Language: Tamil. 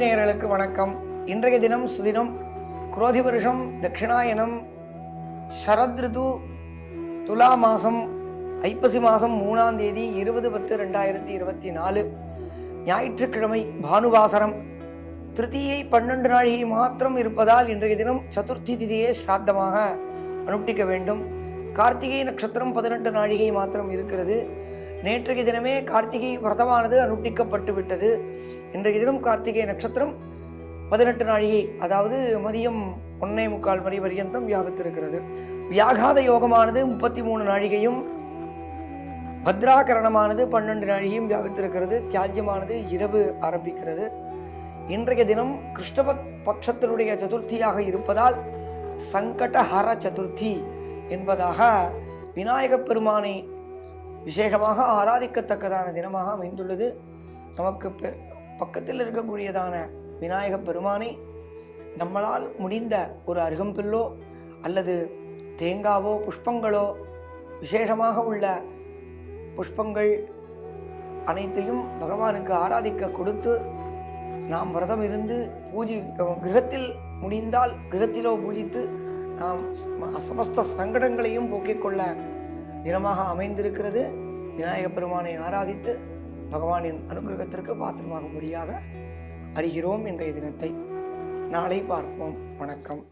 வணக்கம். இன்றைய தினம் சுதினம் குரோதி வருஷம் தட்சிணாயனம் சரத் ரிது துலா மாதம் ஐப்பசி மாதம் மூணாம் தேதி இருபது பத்து ரெண்டாயிரத்தி இருபத்தி நாலு. ஞாயிற்றுக்கிழமை பானுவாசரம். திருதியை பன்னெண்டு நாழிகை மாத்திரம் இருப்பதால் இன்றைய தினம் சதுர்த்தி திதியை சிராத்தமாக அனுஷ்டிக்க வேண்டும். கார்த்திகை நட்சத்திரம் பதினெட்டு நாழிகை மாத்திரம் இருக்கிறது. நேற்றைய தினமே கார்த்திகை விரதமானது அனுஷ்டிக்கப்பட்டு விட்டது. இன்றைய தினம் கார்த்திகை நட்சத்திரம் பதினெட்டு நாழிகை அதாவது மதியம் ஒன்னே முக்கால் மணி பரியந்தம் வியாபித்திருக்கிறது. வியாகாத யோகமானது முப்பத்தி மூணு நாழிகையும் பத்ராகரணமானது பன்னெண்டு நாழிகையும் வியாபித்திருக்கிறது. தியாஜ்யமானது இரவு ஆரம்பிக்கிறது. இன்றைய தினம் கிருஷ்ணப பட்சத்தினுடைய சதுர்த்தியாக இருப்பதால் சங்கடஹர சதுர்த்தி என்பதாக விநாயகப் பெருமானை விசேஷமாக ஆராதிக்கத்தக்கதான தினமாக அமைந்துள்ளது. நமக்கு பெ- பக்கத்தில் இருக்கக்கூடியதான விநாயக பெருமானை நம்மளால் முடிந்த ஒரு அருகம்பில்லோ அல்லது தேங்காவோ புஷ்பங்களோ விசேஷமாக உள்ள புஷ்பங்கள் அனைத்தையும் பகவானுக்கு ஆராதிக்க கொடுத்து நாம் விரதம் இருந்து பூஜி கிரகத்தில் முடிந்தால் கிரகத்திலோ பூஜித்து நாம் சமஸ்த சங்கடங்களையும் போக்கிக் கொள்ள தினமாக அமைந்திருக்கிறது. விநாயகப் பெருமானை ஆராதித்து பகவானின் அனுகிரகத்திற்கு பாத்திரமாகும்படியாக அறிகிறோம் இன்றைய தினத்தை. நாளை பார்ப்போம். வணக்கம்.